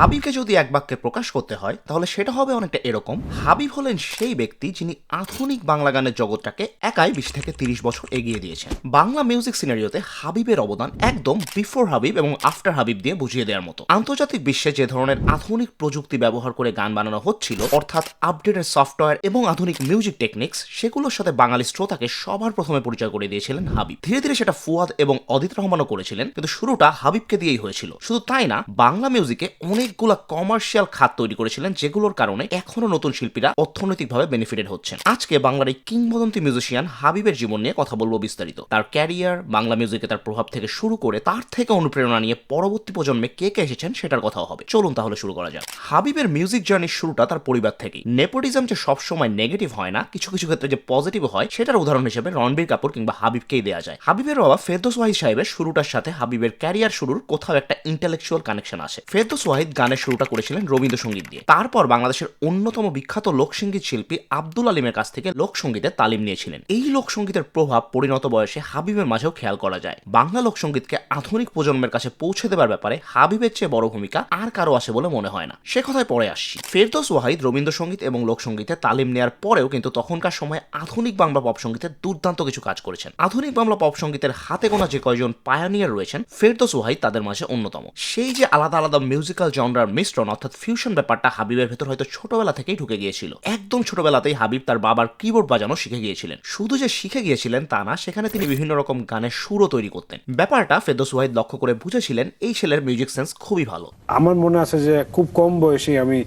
হাবিবকে যদি এক বাক্যে প্রকাশ করতে হয়, তাহলে সেটা হবে অনেকটা এরকম। হাবিব হলেন সেই ব্যক্তি যিনি আধুনিক বাংলা গানের জগৎটাকে একাই বিশ থেকে তিরিশ বছর এগিয়ে দিয়েছেন। বাংলা মিউজিক সিনারিওতে হাবিবের অবদান একদম বিফোর হাবিব এবং আফটার হাবিব দিয়ে বুঝিয়ে দেওয়ার মতো। আন্তর্জাতিক বিশ্বে যে ধরনের আধুনিক প্রযুক্তি ব্যবহার করে গান বানানো হচ্ছিল, অর্থাৎ আপডেটেড সফটওয়্যার এবং আধুনিক মিউজিক টেকনিক্স সেগুলোর সাথে বাঙালি শ্রোতাকে সবার প্রথমে পরিচয় করে দিয়েছিলেন হাবিব। ধীরে ধীরে সেটা ফুয়াদ এবং অদিত রহমানও করেছিলেন, কিন্তু শুরুটা হাবিবকে দিয়েই হয়েছিল। শুধু তাই না, বাংলা মিউজিকে অনেকগুলো কমার্শিয়াল খাত তৈরি করেছিলেন, যেগুলোর কারণে এখনও নতুন শিল্পীরা অর্থনৈতিকভাবে বেনিফিটেড হচ্ছেন। আজকে বাংলার এই কিংবদন্তি মিউজিশিয়ান হাবিবের জীবন নিয়ে কথা বলব বিস্তারিত। তার ক্যারিয়ার বাংলা মিউজিকে তার প্রভাব থেকে শুরু করে তার থেকে অনুপ্রেরণা নিয়ে পরবর্তী প্রজন্মে কে কে এসেছেন সেটার কথাও হবে। চলুন তাহলে শুরু করা যাক। হাবিবের মিউজিক জার্নির শুরুটা তার পরিবার থেকেই। নেপোটিজম যে সবসময় নেগেটিভ হয় না, কিছু কিছু ক্ষেত্রে যে পজিটিভ হয়, সেটার উদাহরণ হিসেবে রণবীর কাপুর কিংবা হাবিবকেই দেওয়া যায়। হাবিবের বাবা ফেরদোস ওয়াহিদ সাহেবের শুরুটার সাথে হাবিবের ক্যারিয়ার শুরুর কোথাও একটা ইন্টেলেকচুয়াল কানেকশন আছে ফেরদোস ওয়াহিদ গানের শুরুটা করেছিলেন রবীন্দ্রসঙ্গীত দিয়ে। তারপর বাংলাদেশের অন্যতম বিখ্যাত লোকসঙ্গীত শিল্পী আব্দুল আলিমের কাছ থেকে লোকসঙ্গীতের তালিম নিয়েছিলেন। এই লোকসঙ্গীতের প্রভাব পরিণত বয়সে হাবিবের মাঝেও খেয়াল করা যায়। বাংলা লোকসঙ্গীতকে আধুনিক প্রজন্মের কাছে পৌঁছে দেবার ব্যাপারে হাবিবের চেয়ে বড় ভূমিকা আর কারও আসে বলে মনে হয় না। সে কথায় পরে আসছি। ফেরদোস ওয়াহিদ রবীন্দ্রসঙ্গীত এবং লোকসঙ্গীতে তালিম নেওয়ার পরেও কিন্তু তখনকার সময় আধুনিক বাংলা পপ সঙ্গীতের দুর্দান্ত কিছু কাজ করেছেন। আধুনিক বাংলা পপ সঙ্গীতের হাতে গোনা যে কয়জন পায়ানিয়ার রয়েছেন, ফেরদোস ওয়াহিদ তাদের মাঝে অন্যতম। সেই যে আলাদা আলাদা মিউজিক্যাল জনরার মিশ্রণ অর্থাৎ ফিউশন ব্যাপারটা হাবিবের ভেতর হয়তো ছোটবেলা থেকেই ঢুকে গিয়েছিল। একদম ছোটবেলাতেই হাবিব তার বাবার কিবোর্ড বাজানো শিখে গিয়েছিলেন। শুধু যে শিখে গিয়েছিলেন তা না, সেখানে তিনি বিভিন্ন রকম গানের সুরও তৈরি করতেন। ব্যাপারটা ফেদোস ওয়াহিদ লক্ষ্য করে বুঝেছিলেন, এই ছেলের মিউজিক সেন্স খুবই ভালো। আমার মনে আছে যে খুব কম বয়সে আমি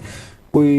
ওই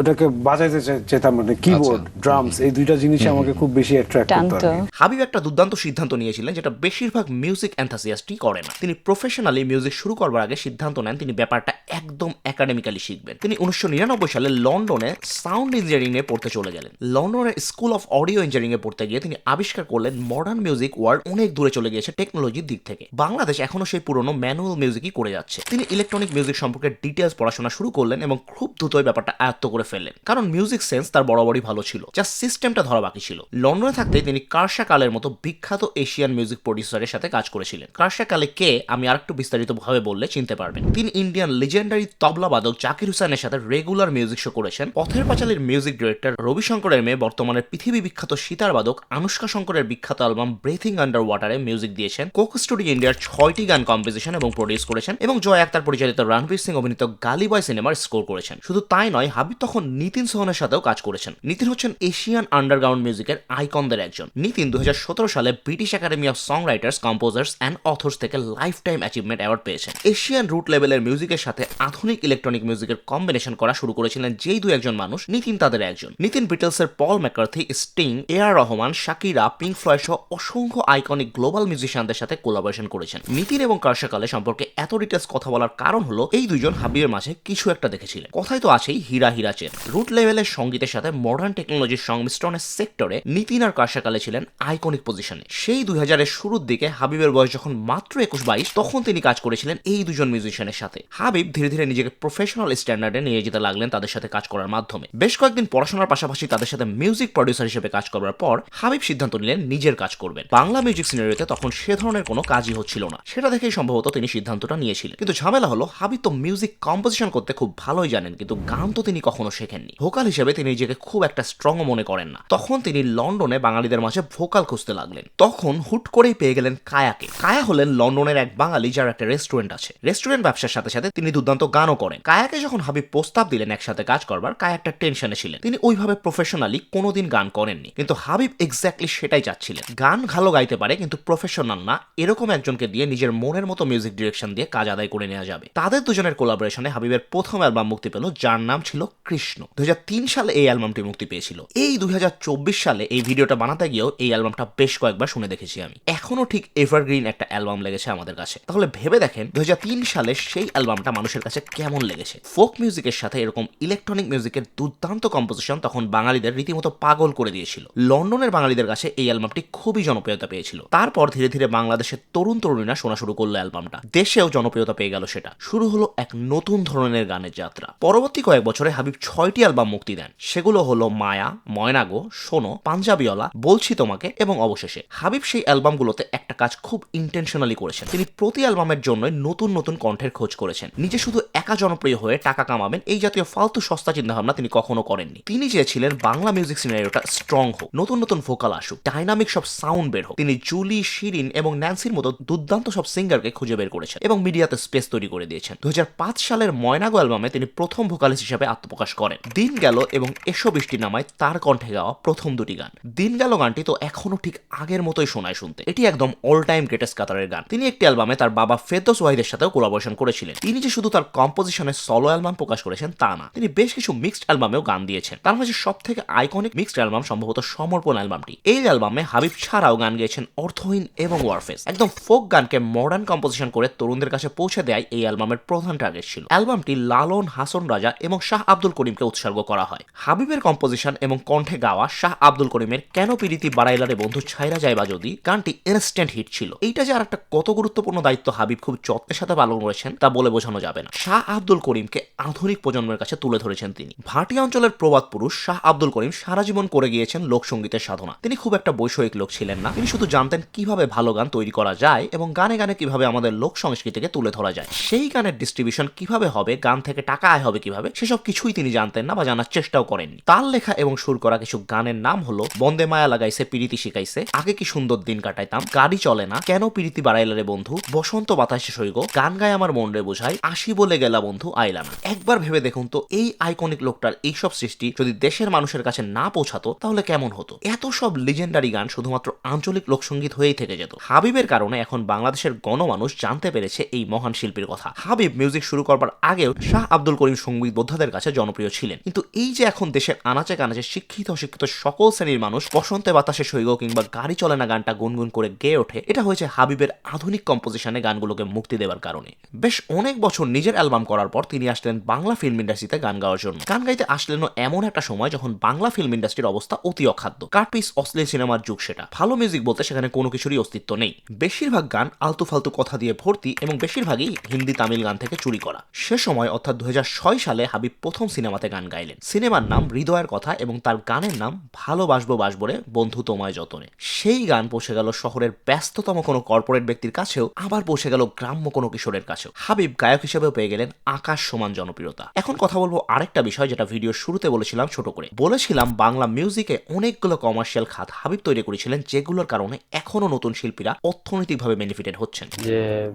ওটাকে বাজাইতে চেতাম মানে কিবোর্ড ড্রামস এই দুইটা জিনিস আমাকে খুব বেশি অ্যাট্রাক্ট করতো। হাবিব একটা দুর্দান্ত সিদ্ধান্ত নিয়েছিলেন যেটা বেশিরভাগ মিউজিক অ্যান্থাসিয়াস্টই করে না। তিনি প্রফেশনালি মিউজিক শুরু করবার আগে সিদ্ধান্ত নেন তিনি ব্যাপারটা একদম একাডেমিক্যালি শিখবেন। তিনি উনিশশো নিরানব্বই সালে লন্ডনে সাউন্ড ইঞ্জিনিয়ারিং এ পড়তে চলে গেলেন। লন্ডনের স্কুল অফ অডিও ইঞ্জিনিয়ারিং এ পড়তে গিয়ে তিনি আবিষ্কার করলেন মডার্ন মিউজিক ওয়ার্ল্ড অনেক দূরে চলে গিয়েছে টেকনোলজির দিক থেকে। বাংলাদেশ এখনও সেই পুরনো ম্যানুয়াল মিউজিকই করে যাচ্ছে। তিনি ইলেকট্রনিক মিউজিক সম্পর্কে ডিটেলস পড়াশোনা শুরু করলেন এবং খুব দ্রুতই ব্যাপারটা আয়ত্ত করে ফেললেন। কারণ মিউজিক সেন্স তার বরাবরই ভালো ছিল। যা সিস্টেমটা ধরা বাকি ছিল। লন্ডনে থাকতে তিনি কার্শা কালের মতো বিখ্যাত এশিয়ান মিউজিক প্রডিউসারের সাথে কাজ করেছিলেন। কার্শা কালে কে, আমি আরেকটু বিস্তারিত ভাবে বললে চিনতে পারবেন। তিনি ইন্ডিয়ান লিজেন্ডারি তবলা বাদক জাকির হুসাইনের সাথে রেগুলার মিউজিক শো করেছেন। পথের পাঁচালীর মিউজিক ডিরেক্টর রবি শঙ্করের মেয়ে, বর্তমানে পৃথিবী বিখ্যাত সিতার বাদক আনুষ্কা শঙ্করের বিখ্যাত অ্যালবাম ব্রেথিং আন্ডার ওয়াটারে মিউজিক দিয়েছেন। কোক স্টুডিও ইন্ডিয়ার ছয়টি গান কম্পোজিশন এবং প্রডিউস করেছেন এবং জয় আক্তার পরিচালিত রণবীর সিং অভিনীত গালিবয় সিনেমার স্কোর করেছেন। শুধু তাই নয়, হাবিব তখন নিতিন সোহনের সাথেও কাজ করেছেন। নিতিন হচ্ছেন এশিয়ান আন্ডারগ্রাউন্ড মিউজিকের আইকনদের একজন। নিতিন দু হাজার সতেরো সালে British academy of song writers composers and authors থেকে লাইফ টাইম অ্যাচিভমেন্ট অ্যাওয়ার্ড পেয়েছেন। এশিয়ান রুট লেভেলের মিউজিকের সাথে আধুনিক ইলেকট্রনিক মিউজিকের কম্বিনেশন করা শুরু করেছিলেন যেই দু একজন মানুষ, নিতিন তাদের একজন। Nitin বিটলসের Paul McCartney, Sting, A R Rahman, Shakira, Pink Floyd সহ অসংখ্য আইকনিক গ্লোবাল মিউজিশিয়ানদের সাথে কোলাবোরেশন করেছেন। নিতিন এবং কার্শাকালে সম্পর্কে এত ডিটেলস কথা বলার কারণ হলো, এই দুজন হাবিবের মাঝে কিছু একটা দেখেছিলেন। কথাই তো আছেই হীরা হীরা চেন। রুট লেভেলের সঙ্গীতের সাথে মডার্ন টেকনোলজির সংমিশ্রণের সেক্টরে নিতিন আর কার্শাকালে ছিলেন আইকনিক পজিশনে সেই দুই হাজারের শুরুর দিকে হাবিবের বয়স যখন মাত্র একুশ বাইশ, তখন তিনি কাজ করেছিলেন এই দুজন মিউজিশিয়ানের সাথে। হাবিব ধীরে ধীরে নিজেকে প্রফেশনাল স্ট্যান্ডার্ডে নিয়ে যেতে লাগলেন তাদের সাথে কাজ করার মাধ্যমে। বেশ কয়েকদিন পড়াশোনার পাশাপাশি তাদের সাথে মিউজিক প্রডিউসার হিসেবে কাজ করার পর হাবিব সিদ্ধান্ত নিলেন নিজের কাজ করবেন। বাংলা মিউজিক সিনারিতে তখন সে ধরনের কোনো কাজই হচ্ছিল না। সেটা দেখেই সম্ভবত তিনি সিদ্ধান্তটা নিয়েছিলেন। কিন্তু ঝামেলা হলো, হাবিব তো মিউজিক কম্পোজিশন করতে খুব ভালোই জানেন, কিন্তু গান তো তিনি কখনো শেখেননি। ভোকাল হিসেবে তিনি নিজেকে খুব একটা স্ট্রং মনে করেন না। তখন তিনি লন্ডনে বাঙালিদের মাঝে ভোকাল খুঁজতে লাগলেন। তখন হুট করেই পেয়ে গেলেন কায়াকে। কায়া হলেন লন্ডনের এক বাঙালি যার একটা রেস্টুরেন্ট আছে। রেস্টুরেন্ট ব্যবসার সাথে সাথে তিনি দুর্দান্ত গানও করেন। কায়াকে যখন হাবিব প্রস্তাব দিলেন একসাথে কাজ করবার, কায়া একটা টেনশনে ছিলেন। তিনি ওইভাবে প্রফেশনালি কোনোদিন গান করেননি। কিন্তু হাবিব এক্স্যাক্টলি সেটাই চাচ্ছিলেন। গান ভালো গাইতে পারে, কিন্তু প্রফেশনাল না। এরকম একজনকে দিয়ে নিজের মনের মতো মিউজিক ডিরেকশন দিয়ে কাজ আদায় করে নেওয়া যাবে। তাদের দুজনের কোলাবোরেশনে হাবিবের প্রথম অ্যালবাম মুক্তি পেল যার নাম ছিল কৃষ্ণ। দুই হাজার তিন সালে এই অ্যালবামটি মুক্তি পেয়েছিল। এই দুই হাজার চব্বিশ সালে এই ভিডিওটা বানাতে গিয়েও এই অ্যালবামটা বেশ কয়েকবার শুনে দেখেছি আমি। এখনও ঠিক এভারগ্রিন একটা অ্যালবাম লেগেছে আমাদের কাছে। তাহলে ভেবে দেখেন দু সালে সেই অ্যালবামটা মানুষের কাছে কেমন লেগেছে? ফোক মিউজিকের সাথে এরকম ইলেকট্রনিক মিউজিকের দুর্দান্ত কম্পোজিশন তখন বাঙালিদের রীতিমতো পাগল করে দিয়েছিল। লন্ডনের বাঙালিদের কাছে এই অ্যালবামটি খুবই জনপ্রিয়তা পেয়েছিল। তারপর ধীরে ধীরে বাংলাদেশের তরুণ তরুণীরা শোনা শুরু করল অ্যালবামটা। দেশেও জনপ্রিয়তা পেয়ে গেল সেটা। শুরু হলো এক নতুন ধরনের গানের যাত্রা। পরবর্তী কয়েক বছরে হাবিব ছয়টি অ্যালবাম মুক্তি দেন। সেগুলো হলো মায়া ময়নাগো শোনো পাঞ্জাবিওয়ালা বলছি তোমাকে এবং অবশেষে। হাবিব সেই অ্যালবামগুলোতে একটা কাজ খুব ইন্টেনশনালি করেছেন। তিনি প্রতি অ্যালবামের জন্য নতুন নতুন কণ্ঠের খোঁজ করেছেন। নিজে শুধু একা জনপ্রিয় হয়ে টাকা কামাবেন, এই জাতীয় ফালতু সস্তা চিন্তাভাবনা তিনি কখনো করেননি। তিনি চেয়েছিলেন বাংলা মিউজিক সিনারিওটা স্ট্রং হোক, নতুন নতুন ভোকাল আসুক ডাইনামিক সব সাউন্ড বের হোক। তিনি জুলি, শিরিন এবং ন্যান্সির মতো দুর্দান্ত সব সিঙ্গারকে খুঁজে বের করেছেন এবং মিডিয়াতে স্পেস তৈরি করে দিয়েছেন। দুই হাজার পাঁচ সালের ময়নাগো অ্যালবামে তিনি প্রথম ভোকালিস্ট হিসেবে আত্মপ্রকাশ করেন। দিন গেল এবং এসো বৃষ্টি নামায় তার কণ্ঠে গাওয়া প্রথম দুটি গান। দিন গেল গানটি তো এখনও ঠিক আগের মতোই শোনায় শুনতে। এটি একদম অল টাইম গ্রেটেস্ট কাতারের গান। তিনি একটি অ্যালবামে তার বাবা ফেরদোস ওয়াহিদের সাথেও কোলাবোরেশন করেছিলেন। তিনি যে শুধু তার কম্পোজিশনের সলো অ্যালবাম প্রকাশ করেছেন তা না, তিনি বেশ কিছু মিক্সড অ্যালবামেও গান দিয়েছেন। তার মাঝে সব থেকে আইকনিক মিক্সড অ্যালবাম সম্ভবত সমর্পণ অ্যালবামটি। এই অ্যালবামে হাবিব ছাড়াও গান গেয়েছেন অর্থহীন এবং ওয়ারফেস একদম ফোক গানকে মডার্ন কম্পোজিশন করে তরুণদের কাছে পৌঁছে দেয় এই অ্যালবামের প্রধান টার্গেট ছিল। অ্যালবামটি লালন হাসন রাজা এবং শাহ আব্দুল করিমকে উৎসর্গ করা হয়। হাবিবের কম্পোজিশন এবং কণ্ঠে গাওয়া শাহ আব্দুল করিমের কেন পিরিতি বাড়াইলারে বন্ধু ছাইরা যায় বা যদি? গানটি ইনস্ট্যান্ট হিট ছিল। এইটা যে আর একটা কত গুরুত্বপূর্ণ দায়িত্ব হাবিব খুব যত্নের সাথে পালন করেছেন, তা বলে বোঝানো যাবে না। শাহ আব্দুল করিমকে আধুনিক প্রজন্মের কাছে তুলে ধরেছেন তিনি। ভাটিয়া অঞ্চলের প্রবাদ পুরুষ শাহ আব্দুল করিম সারা জীবন করে গিয়েছেন লোকসঙ্গীতের সাধনা। তিনি খুব একটা বৈষয়িক লোক ছিলেন না। তিনি শুধু জানতেন কীভাবে ভালো গান তৈরি করা যায় এবং গানে গানে কীভাবে আমাদের লোক সংস্কৃতিকে তুলে ধরা যায়। সেই গানের ডিস্ট্রিবিউশন কীভাবে হবে, গান থেকে টাকা আয় হবে কীভাবে সেসব কিছুই তিনি জানতেন না বা জানার চেষ্টাও করেননি। তার লেখা এবং সুর করা কিছু গানের নাম হলো, বন্দে মায়া লাগাইছে, পিরিতি শিখাইছে, আগে কি সুন্দর দিন কাটাইতাম, গাড়ি চলে না, কেন পিরিতি বাড়াইলা রে বন্ধু, বসন্ত বাতাসে সইগ, গান গায় আমার মন রে বোঝাই, আসি বলে গেলা বন্ধু, আইলা না। একবার ভেবে দেখুন তো, এই আইকনিক লোকটার এইসব সৃষ্টি যদি দেশের মানুষের কাছে না পৌঁছাতো, তাহলে কেমন হতো? এত সব লিজেন্ডারি গান শুধুমাত্র আঞ্চলিক লোকসঙ্গীত হয়েই থেকে যেত। হাবিবের কারণে এখন বাংলাদেশের গণমানুষ জানতে পেরেছে এই মহান শিল্পীর কথা। হাবিব মিউজিক শুরু করবার আগেও শাহ আব্দুল করিম সংগীত বোদ্ধাদের কাছে জনপ্রিয় ছিলেন। কিন্তু এই যে এখন দেশের আনাচে কানাচে শিক্ষিত অশিক্ষিত সকল শ্রেণির মানুষ বসন্তে বাতাসে সৈগ কিংবা গাড়ি চলে না গানটা গুনগুন করে গেয়ে ওঠে, এটা হয়েছে হাবিবের আধুনিক কম্পোজিশনে গানগুলোকে মুক্তি দেওয়ার কারণে। বেশ অনেক বছর নিজের অ্যালবাম করার পর তিনি আসলেন বাংলা ফিল্ম ইন্ডাস্ট্রিতে গান গাওয়ার জন্য। গান গাইতে আসলেনও এমন একটা সময় যখন বাংলা ফিল্ম ইন্ডাস্ট্রির অবস্থা অতি অখাদ্য। কাটপিস অশ্লীল সিনেমার যুগ সেটা। ভালো মিউজিক বলতে সেখানে কোনো কিছুরই অস্তিত্ব নেই। বেশিরভাগ গান আলতু ফালতু কথা দিয়ে ভর্তি এবং বেশিরভাগই হিন্দি তামিল গান থেকে চুরি করা। সে সময়, অর্থাৎ দু হাজার ছয় সালে হাবিব প্রথম সিনেমাতে গান গাইলেন। সিনেমার নাম হৃদয়ের কথা এবং তার গানের নাম ভালোবাসবো বাসবরে বন্ধু তোমায় যতনে। সেই গান পৌঁছে গেল শহরের ব্যস্ততম কোনো কর্পোরেট ব্যক্তির কাছেও, আবার পৌঁছে গেল গ্রাম্য কোনো কিশোরের কাছেও। হাবিব গায়ক হিসেবেও পেয়ে গেলেন আকাশ সমান জনপ্রিয়তা। এখন কথা বলব আরেকটা বিষয় যেটা ভিডিওর শুরুতে বলেছিলাম ছোট করে। বলেছিলাম বাংলা মিউজিকে অনেকগুলো কমার্শিয়াল খাত হাবিব তৈরি করেছিলেন যেগুলোর কারণে এখনও নতুন শিল্পীরা অর্থনৈতিকভাবে বেনিফিটেড হচ্ছেন। যে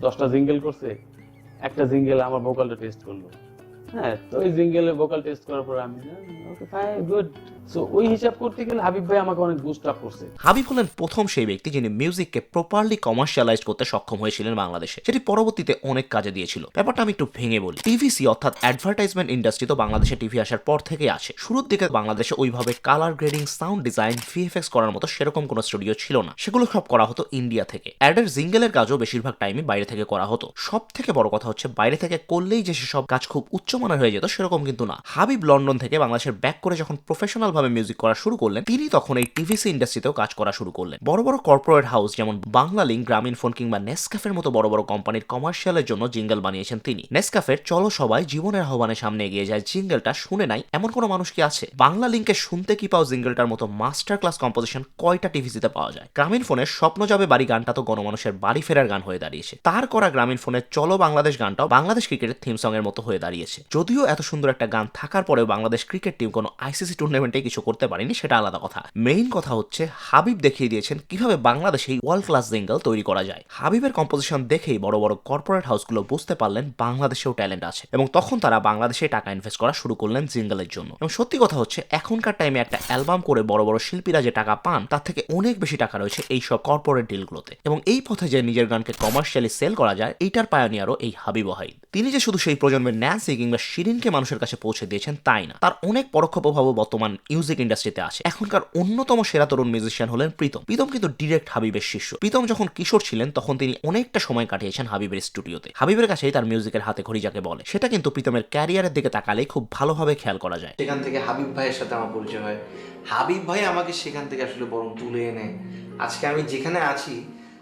দশটা জিঙ্গেল করছে, একটা জিঙ্গেল আমার ভোকালটা টেস্ট করল। হ্যাঁ প্রপারলি কমার্শিয়ালাইজ করতে সক্ষম হয়েছিলেন বাংলাদেশে পরবর্তীতে অনেক কাজে দিয়েছিল। ব্যাপারটা আমি একটু ভেঙে বলি। টিভিসি অর্থাৎ অ্যাডভার্টাইজমেন্ট ইন্ডাস্ট্রি তো বাংলাদেশে টিভি আসার পর থেকেই আছে। শুরুর দিকে বাংলাদেশে ওইভাবে colour grading sound design VFX করার মতো সেরকম কোনো স্টুডিও ছিল না। সেগুলো সব করা হতো ইন্ডিয়া থেকে। অ্যাডের জিঙ্গেলের কাজও বেশিরভাগ টাইমে বাইরে থেকে করা হতো। সব থেকে বড় কথা হচ্ছে, বাইরে থেকে করলেই যে সেসব কাজ খুব উচ্চমানের হয়ে যেত সেরকম কিন্তু না। হাবিব লন্ডন থেকে বাংলাদেশের ব্যাক করে যখন প্রফেশনাল ভাবে মিউজিক করা শুরু করলেন, তিনি তখন এই টিভিসি ইন্ডাস্ট্রিতেও কাজ করা শুরু করলেন। বড় বড় কর্পোরেট হাউস যেমন বাংলা লিঙ্ক গ্রামীণ ফোন কিংবা নেসকাফের মতো বড় বড় কোম্পানির কমার্শিয়ালের জন্য জিঙ্গেল বানিয়েছেন তিনি। নেসকাফের চলো সবাই জীবনের আহ্বানের সামনে এগিয়ে যায় জিঙ্গেলটা শুনে নাই, এমন কোনো মানুষ কি আছে? বাংলা লিঙ্কে শুনতে কি পাও জিঙ্গেলটার মতো মাস্টার ক্লাস কম্পোজিশন কয়টা টিভিসিতে পাওয়া যায়? গ্রামীণ ফোনের স্বপ্ন যাবে বাড়ি গানটা তো গণমানুষের বাড়ি ফেরার গান হয়ে দাঁড়িয়েছে। তার করা গ্রামীণ ফোনের চলো বাংলাদেশ গানটাও বাংলাদেশ ক্রিকেটের থিম সং এর মতো হয়ে দাঁড়িয়েছে। যদিও এত সুন্দর একটা গান থাকার পরেও বাংলাদেশ ক্রিকেট টিম কোনো আইসিসি টুর্নামেন্টে কিছু করতে পারেনি, সেটা আলাদা কথা। মেইন কথা হচ্ছে, হাবিব দেখিয়ে দিয়েছেন কীভাবে বাংলাদেশে ওয়ার্ল্ড ক্লাস জিঙ্গল তৈরি করা যায়। হাবিবের কম্পোজিশন দেখেই বড় বড় কর্পোরেট হাউসগুলো বুঝতে পারলেন বাংলাদেশেও ট্যালেন্ট আছে এবং তখন তারা বাংলাদেশে টাকা ইনভেস্ট করা শুরু করলেন জিঙ্গলের জন্য। এবং সত্যি কথা হচ্ছে, এখনকার টাইমে একটা অ্যালবাম করে বড় বড় শিল্পীরা যে টাকা পান, তার থেকে অনেক বেশি টাকা রয়েছে এই সব কর্পোরেট ডিলগুলোতে এবং এই পথে যে নিজের গানকে কমার্শিয়ালি সেল করা যায়, এইটার পায়োনিয়ারও এই হাবিব ওয়াহিদ তিনি যে শুধু সেই প্রজন্মের ন্যান্সি কিংবা শিরিনকে মানুষের কাছে পৌঁছে দিয়েছেন তাই না। তার অনেক পরোক্ষ প্রভাবও বর্তমান মিউজিক ইন্ডাস্ট্রিতে আছে। এখনকার অন্যতম সেরা তরুণ মিউজিশিয়ান হলেন প্রীতম। প্রীতম কিন্তু ডিরেক্ট হাবিবের শিষ্য। প্রীতম যখন কিশোর ছিলেন, তখন তিনি অনেকটা সময় কাটিয়েছেন হাবিবের স্টুডিওতে হাবিবের কাছেই তার মিউজিকের হাতে ঘড়ি যাকে বলে। সেটা কিন্তু প্রীতমের ক্যারিয়ারের দিকে তাকালেই খুব ভালোভাবে খেয়াল করা যায়। সেখান থেকে হাবিব ভাইয়ের সাথে আমার পরিচয় হয়। হাবিব ভাই আমাকে সেখান থেকে আসলে বরং তুলে এনে, আজকে আমি যেখানে আছি,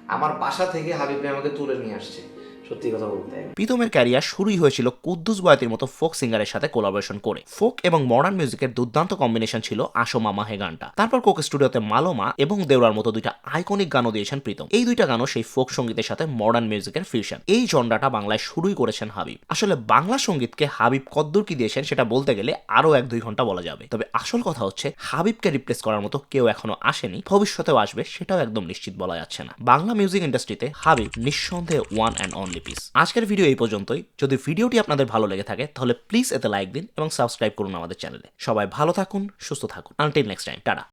আমার বাসা থেকে হাবিব ভাই আমাকে তুলে নিয়ে আসছে। সত্যি কথা বলতে। প্রীতমের ক্যারিয়ার শুরুই হয়েছিল কুদ্দুস বয়াতির মতো ফোক সিঙ্গারের সাথে কোলাবোরেশন করে। ফোক এবং মডার্ন মিউজিকের দুর্দান্ত কম্বিনেশন ছিল আসো মামা হে গানটা। তারপর কোক স্টুডিওতে মালোমা এবং দেওরার মতো দুইটা আইকনিক গানও দিয়েছেন প্রীতম। এই দুইটা গানও সেই ফোক সঙ্গীতের সাথে মডার্ন মিউজিকের ফিউশন এই জন্ডাটা বাংলায় শুরুই করেছেন হাবিব। আসলে বাংলা সঙ্গীতকে হাবিব কদ্দূর কি দিয়েছেন সেটা বলতে গেলে আরও এক দুই ঘণ্টা বলা যাবে। তবে আসল কথা হচ্ছে, হাবিবকে রিপ্লেস করার মতো কেউ এখনও আসেনি, ভবিষ্যতেও আসবে সেটাও একদম নিশ্চিত বলা যাচ্ছে না। বাংলা মিউজিক ইন্ডাস্ট্রিতে হাবিব নিঃসন্দেহে ওয়ান অ্যান্ড অনলি পিস আজকের ভিডিও এই পর্যন্তই। যদি ভিডিওটি আপনাদের ভালো লেগে থাকে, তাহলে প্লিজ এতে লাইক দিন এবং সাবস্ক্রাইব করুন আমাদের চ্যানেলে সবাই ভালো থাকুন, সুস্থ থাকুন। Until next time tata.